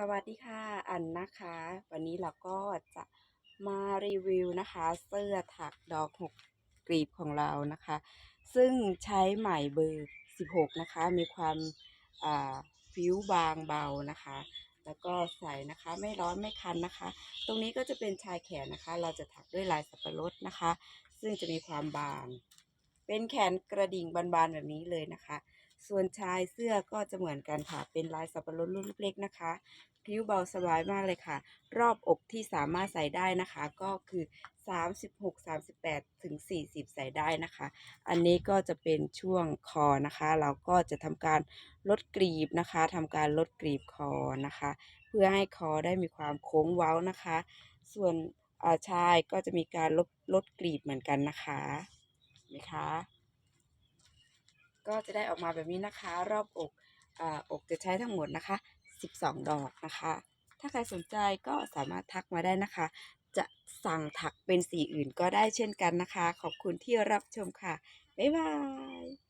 สวัสดีค่ะ อันนะคะ วันนี้เราก็จะมารีวิวนะคะ เสื้อถักดอกหกกลีบของเรานะคะ ซึ่งใช้ไหมเบอร์ 16 นะคะ มีความอ่าผิวบางเบานะคะ แล้วก็ใส่นะคะไม่ร้อนไม่คันนะคะ ตรงนี้ก็จะเป็นชายแขนนะคะ เราจะถักด้วยลายสับปะรดนะคะ ซึ่งจะมีความบาง เป็นแขนกระดิ่งบานๆแบบนี้เลยนะคะ ส่วนชายเสื้อก็จะเหมือนกันค่ะ เป็นลายสับปะรดลูกเล็กๆนะคะ ผิวเบาสบายมากเลยค่ะ รอบอกที่สามารถใส่ได้นะคะ ก็คือ 36 38 ถึง 40 ใส่ได้นะคะ อันนี้ก็จะเป็นช่วงคอนะคะ เราก็จะทำการลดกรีบนะคะทำการลดกรีบคอนะคะ เพื่อให้คอได้มีความโค้งเว้านะคะ ส่วนอ่าชายก็จะมีการลดลดกรีบเหมือนกันนะคะเห็นะคะ ก็จะได้ออกมาแบบนี้นะคะ รอบอกอ่าอกจะใช้ทั้งหมดนะคะ 12 ดอกนะคะ ถ้าใครสนใจก็สามารถทักมาได้นะคะ จะสั่งถักเป็นสีอื่นก็ได้เช่นกันนะคะ ขอบคุณที่รับชมค่ะ บ๊ายบาย